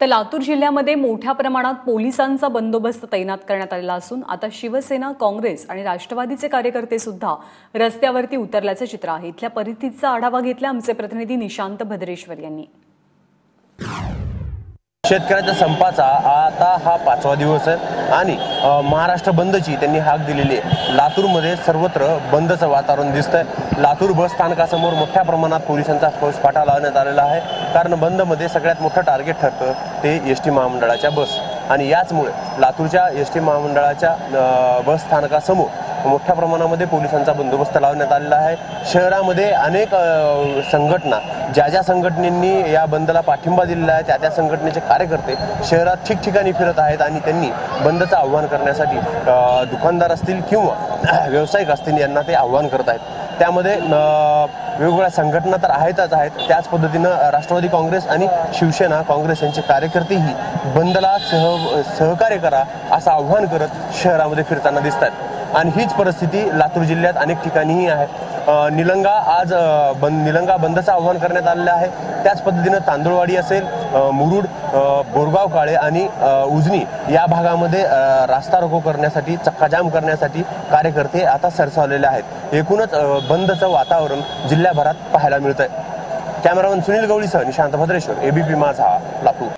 तर लातूर जिल्ह्यामध्ये मोठ्या प्रमाणात पोलिसांचा बंदोबस्त तैनात करण्यात आलेला असून आता शिवसेना काँग्रेस आणि राष्ट्रवादीचे कार्यकर्ते सुद्धा रस्त्यावरती उतरल्याचं चित्र आहे. इथल्या परिस्थितीचा आढावा घेतला आमचे प्रतिनिधी निशांत भद्रेश्वर यांनी. शेतकऱ्याच्या संपाचा आता हा पाचवा दिवस आहे. आणि महाराष्ट्र बंदची त्यांनी हाक दिलेली आहे. लातूरमध्ये सर्वत्र बंदचं वातावरण दिसतंय. लातूर बस स्थानकासमोर मोठ्या प्रमाणात पोलिसांचा फौजफाटा लावण्यात आलेला आहे. कारण बंदमध्ये सगळ्यात मोठं टार्गेट ठरतं ते एस टी महामंडळाच्या बस. आणि याचमुळे लातूरच्या एस टी महामंडळाच्या बस स्थानकासमोर मोठ्या प्रमाणामध्ये पोलिसांचा बंदोबस्त लावण्यात आलेला आहे. शहरामध्ये अनेक संघटना ज्या ज्या संघटनेंनी या बंदला पाठिंबा दिलेला आहे त्या त्या संघटनेचे कार्यकर्ते शहरात ठिकठिकाणी फिरत आहेत आणि त्यांनी बंदचं आव्हान करण्यासाठी दुकानदार असतील किंवा व्यावसायिक असतील यांना ते आव्हान करत आहेत. त्यामध्ये वेगवेगळ्या संघटना तर आहेतच आहेत. त्याच पद्धतीनं राष्ट्रवादी काँग्रेस आणि शिवसेना काँग्रेस यांचे कार्यकर्तेही बंदला सह सहकार्य करा असं आव्हान करत शहरामध्ये फिरताना दिसत आहेत. आणि हीच परिस्थिती लातूर जिल्ह्यात अनेक ठिकाणीही आहे. निलंगा आज बंद निलंगा बंदचं आव्हान करण्यात आलेलं आहे. त्याच पद्धतीनं तांदूळवाडी असेल मुरुड बोरगाव काळे आणि उजनी या भागामध्ये रास्ता रोको करण्यासाठी चक्काजाम करण्यासाठी कार्यकर्ते आता सरसावलेले आहेत. एकूणच बंदचं वातावरण जिल्ह्याभरात पाहायला मिळतंय. कॅमेरामन सुनील गवळीसह निशांत भद्रेश्वर एबीपी माझा लातूर.